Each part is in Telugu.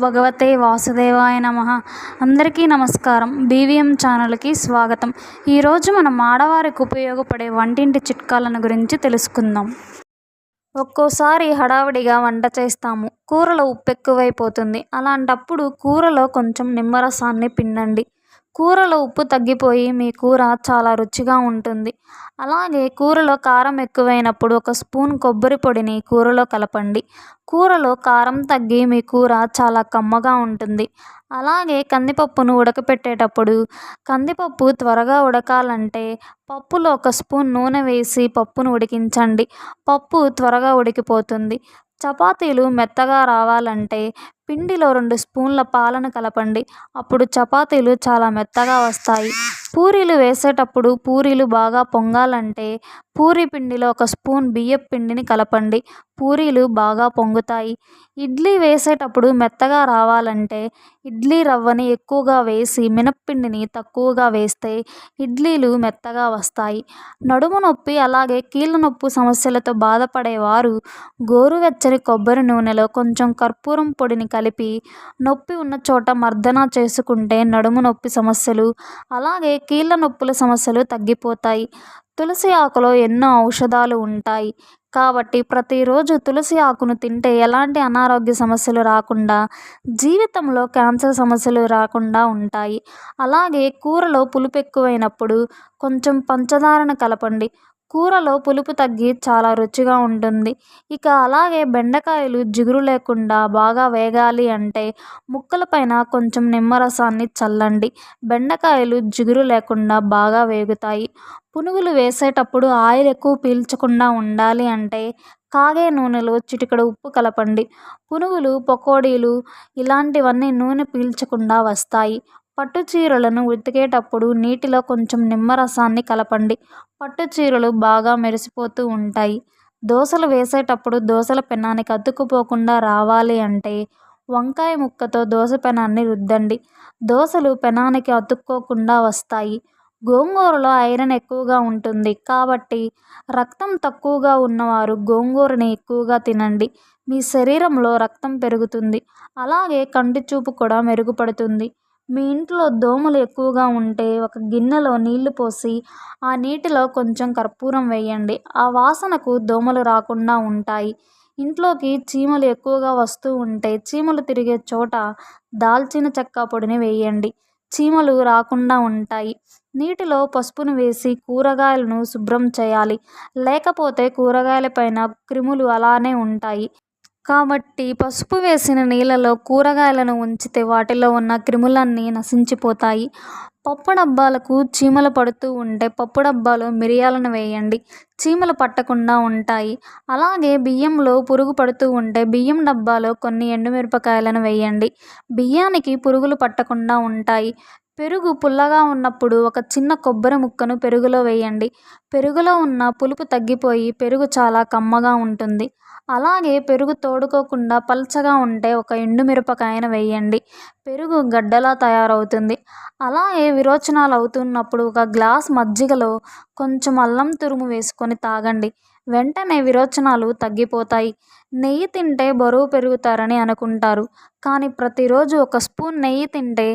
భగవతే వాసుదేవాయ నమ. అందరికీ నమస్కారం. బీవీఎం ఛానల్కి స్వాగతం. ఈరోజు మనం ఆడవారికి ఉపయోగపడే వంటింటి చిట్కాలను గురించి తెలుసుకుందాం. ఒక్కోసారి హడావిడిగా వంట చేస్తాము. కూరలో ఉప్పు ఎక్కువైపోతుంది. అలాంటప్పుడు కూరలో కొంచెం నిమ్మరసాన్ని పిండండి. కూరలో ఉప్పు తగ్గిపోయి మీ కూర చాలా రుచిగా ఉంటుంది. అలాగే కూరలో కారం ఎక్కువైనప్పుడు ఒక స్పూన్ కొబ్బరి పొడిని కూరలో కలపండి. కూరలో కారం తగ్గి మీ కూర చాలా కమ్మగా ఉంటుంది. అలాగే కందిపప్పును ఉడకపెట్టేటప్పుడు కందిపప్పు త్వరగా ఉడకాలంటే పప్పులో ఒక స్పూన్ నూనె వేసి పప్పును ఉడికించండి. పప్పు త్వరగా ఉడికిపోతుంది. చపాతీలు మెత్తగా రావాలంటే పిండిలో రెండు స్పూన్ల పాలను కలపండి. అప్పుడు చపాతీలు చాలా మెత్తగా వస్తాయి. పూరీలు వేసేటప్పుడు పూరీలు బాగా పొంగాలంటే పూరీ పిండిలో ఒక స్పూన్ బియ్యం పిండిని కలపండి. పూరీలు బాగా పొంగుతాయి. ఇడ్లీ వేసేటప్పుడు మెత్తగా రావాలంటే ఇడ్లీ రవ్వని ఎక్కువగా వేసి మినప్పిండిని తక్కువగా వేస్తే ఇడ్లీలు మెత్తగా వస్తాయి. నడుము నొప్పి అలాగే కీళ్ళ నొప్పి సమస్యలతో బాధపడేవారు గోరువెచ్చని కొబ్బరి నూనెలో కొంచెం కర్పూరం పొడిని కలిపి నొప్పి ఉన్న చోట మర్దన చేసుకుంటే నడుము నొప్పి సమస్యలు అలాగే కీళ్ళ నొప్పుల సమస్యలు తగ్గిపోతాయి. తులసి ఆకులో ఎన్నో ఔషధాలు ఉంటాయి. కాబట్టి ప్రతిరోజు తులసి ఆకును తింటే ఎలాంటి అనారోగ్య సమస్యలు రాకుండా జీవితంలో క్యాన్సర్ సమస్యలు రాకుండా ఉంటాయి. అలాగే కూరలో పులుపు ఎక్కువైనప్పుడు కొంచెం పంచదారను కలపండి. కూరలో పులుపు తగ్గి చాలా రుచిగా ఉంటుంది. ఇక అలాగే బెండకాయలు జిగురు లేకుండా బాగా వేగాలి అంటే ముక్కల పైన కొంచెం నిమ్మరసాన్ని చల్లండి. బెండకాయలు జిగురు లేకుండా బాగా వేగుతాయి. పునుగులు వేసేటప్పుడు ఆయిల్ ఎక్కువ పీల్చకుండా ఉండాలి అంటే కాగే నూనెలో చిటికెడు ఉప్పు కలపండి. పునుగులు పకోడీలు ఇలాంటివన్నీ నూనె పీల్చకుండా వస్తాయి. పట్టు చీరలను ఉతికేటప్పుడు నీటిలో కొంచెం నిమ్మరసాన్ని కలపండి. పట్టు చీరలు బాగా మెరిసిపోతూ ఉంటాయి. దోశలు వేసేటప్పుడు దోశల పెనానికి అతుక్కుపోకుండా రావాలి అంటే వంకాయ ముక్కతో దోశ పెనాన్ని రుద్దండి. దోశలు పెనానికి అతుక్కోకుండా వస్తాయి. గోంగూరలో ఐరన్ ఎక్కువగా ఉంటుంది కాబట్టి రక్తం తక్కువగా ఉన్నవారు గోంగూరని ఎక్కువగా తినండి. మీ శరీరంలో రక్తం పెరుగుతుంది. అలాగే కంటి చూపు కూడా మెరుగుపడుతుంది. మీ ఇంట్లో దోమలు ఎక్కువగా ఉంటే ఒక గిన్నెలో నీళ్ళు పోసి ఆ నీటిలో కొంచెం కర్పూరం వేయండి. ఆ వాసనకు దోమలు రాకుండా ఉంటాయి. ఇంట్లోకి చీమలు ఎక్కువగా వస్తూ ఉంటే చీమలు తిరిగే చోట దాల్చిన చెక్క పొడిని వేయండి. చీమలు రాకుండా ఉంటాయి. నీటిలో పసుపును వేసి కూరగాయలను శుభ్రం చేయాలి. లేకపోతే కూరగాయల పైన క్రిములు అలానే ఉంటాయి. కాబట్టి పసుపు వేసిన నీళ్ళలో కూరగాయలను ఉంచితే వాటిలో ఉన్న క్రిములన్నీ నశించిపోతాయి. పప్పు డబ్బాలకు చీమలు పడుతూ ఉంటే పప్పు డబ్బాలో మిరియాలను వేయండి. చీమలు పట్టకుండా ఉంటాయి. అలాగే బియ్యంలో పురుగు పడుతూ ఉంటే బియ్యం డబ్బాలో కొన్ని ఎండుమిరపకాయలను వేయండి. బియ్యానికి పురుగులు పట్టకుండా ఉంటాయి. పెరుగు పుల్లగా ఉన్నప్పుడు ఒక చిన్న కొబ్బరి ముక్కను పెరుగులో వేయండి. పెరుగులో ఉన్న పులుపు తగ్గిపోయి పెరుగు చాలా కమ్మగా ఉంటుంది. అలాగే పెరుగు తోడుకోకుండా పల్చగా ఉంటే ఒక ఎండుమిరపకాయను వేయండి. పెరుగు గడ్డలా తయారవుతుంది. అలాగే విరోచనాలు అవుతున్నప్పుడు ఒక గ్లాస్ మజ్జిగలో కొంచెం అల్లం తురుము వేసుకొని తాగండి. వెంటనే విరోచనాలు తగ్గిపోతాయి. నెయ్యి తింటే బరువు పెరుగుతారని అనుకుంటారు. కానీ ప్రతిరోజు ఒక స్పూన్ నెయ్యి తింటే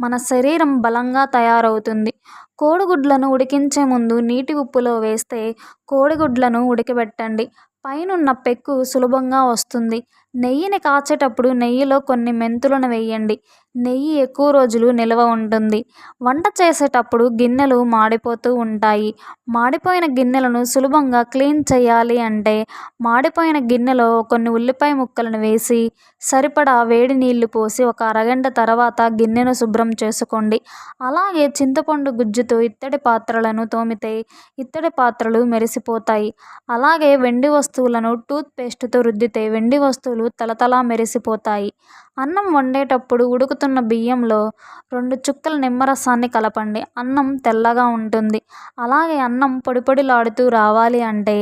మన శరీరం బలంగా తయారవుతుంది. కోడిగుడ్లను ఉడికించే ముందు నీటి ఉప్పులో వేస్తే కోడిగుడ్లను ఉడకబెట్టండి పైనున్న పెక్కు సులభంగా వస్తుంది. నెయ్యిని కాచేటప్పుడు నెయ్యిలో కొన్ని మెంతులను వేయండి. నెయ్యి ఎక్కువ రోజులు నిల్వ ఉంటుంది. వంట చేసేటప్పుడు గిన్నెలు మాడిపోతూ ఉంటాయి. మాడిపోయిన గిన్నెలను సులభంగా క్లీన్ చేయాలి అంటే మాడిపోయిన గిన్నెలో కొన్ని ఉల్లిపాయ ముక్కలను వేసి సరిపడా వేడి నీళ్ళు పోసి ఒక అరగంట తర్వాత గిన్నెను శుభ్రం చేసుకోండి. అలాగే చింతపండు గుజ్జుతో ఇత్తడి పాత్రలను తోమితే ఇత్తడి పాత్రలు మెరిసిపోతాయి. అలాగే వెండి వస్తువులను టూత్ పేస్ట్తో రుద్దితే వెండి వస్తువులు తలతలా మెరిసిపోతాయి. అన్నం వండేటప్పుడు ఉడుకు ఉడుకుతున్న బియ్యంలో రెండు చుక్కల నిమ్మరసాన్ని కలపండి. అన్నం తెల్లగా ఉంటుంది. అలాగే అన్నం పొడిపొడిలాడుతూ రావాలి అంటే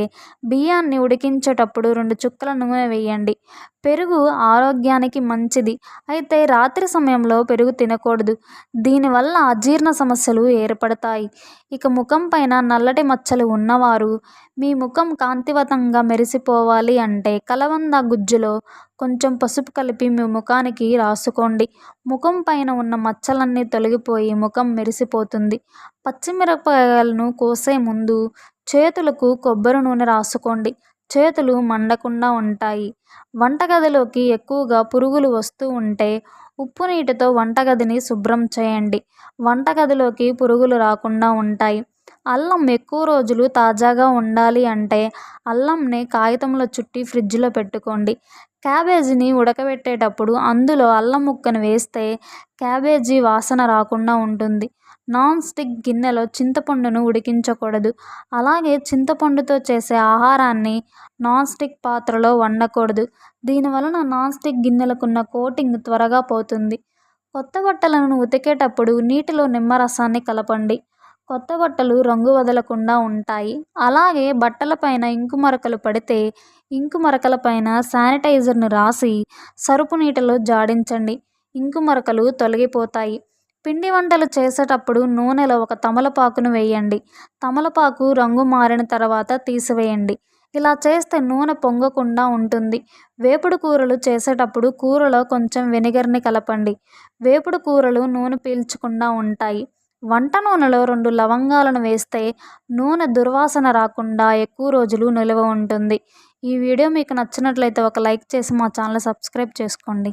బియ్యాన్ని ఉడికించేటప్పుడు రెండు చుక్కల నూనె వేయండి. పెరుగు ఆరోగ్యానికి మంచిది. అయితే రాత్రి సమయంలో పెరుగు తినకూడదు. దీనివల్ల అజీర్ణ సమస్యలు ఏర్పడతాయి. ఇక ముఖం పైన నల్లటి మచ్చలు ఉన్నవారు మీ ముఖం కాంతివతంగా మెరిసిపోవాలి అంటే కలవంద గుజ్జులో కొంచెం పసుపు కలిపి మీ ముఖానికి రాసుకోండి. ముఖం పైన ఉన్న మచ్చలన్నీ తొలగిపోయి ముఖం మెరిసిపోతుంది. పచ్చిమిరపకాయలను కోసే ముందు చేతులకు కొబ్బరి నూనె రాసుకోండి. చేతులు మండకుండా ఉంటాయి. వంటగదిలోకి ఎక్కువగా పురుగులు వస్తూ ఉంటే ఉప్పు నీటితో వంటగదిని శుభ్రం చేయండి. వంటగదిలోకి పురుగులు రాకుండా ఉంటాయి. అల్లం ఎక్కువ రోజులు తాజాగా ఉండాలి అంటే అల్లంని కాగితంలో చుట్టి ఫ్రిడ్జ్లో పెట్టుకోండి. క్యాబేజీని ఉడకబెట్టేటప్పుడు అందులో అల్లం ముక్కను వేస్తే క్యాబేజీ వాసన రాకుండా ఉంటుంది. నాన్ స్టిక్ గిన్నెలో చింతపండును ఉడికించకూడదు. అలాగే చింతపండుతో చేసే ఆహారాన్ని నాన్ స్టిక్ పాత్రలో వండకూడదు. దీనివలన నాన్ స్టిక్ గిన్నెలకున్న కోటింగ్ త్వరగా పోతుంది. కొత్త బట్టలను ఉతికేటప్పుడు నీటిలో నిమ్మరసాన్ని కలపండి. కొత్త బట్టలు రంగు వదలకుండా ఉంటాయి. అలాగే బట్టలపైన ఇంకు మరకలు పడితే ఇంకు మరకలపైన శానిటైజర్ను రాసి సరుపు నీటిలో జాడించండి. ఇంకు మరకలు తొలగిపోతాయి. పిండి వంటలు చేసేటప్పుడు నూనెలో ఒక తమలపాకును వేయండి. తమలపాకు రంగు మారిన తర్వాత తీసివేయండి. ఇలా చేస్తే నూనె పొంగకుండా ఉంటుంది. వేపుడు కూరలు చేసేటప్పుడు కూరలో కొంచెం వెనిగర్ని కలపండి. వేపుడు కూరలు నూనె పీల్చకుండా ఉంటాయి. వంట నూనెలో రెండు లవంగాలను వేస్తే నూనె దుర్వాసన రాకుండా ఎక్కువ రోజులు నిల్వ ఉంటుంది. ఈ వీడియో మీకు నచ్చినట్లయితే ఒక లైక్ చేసి మా ఛానల్ సబ్స్క్రైబ్ చేసుకోండి.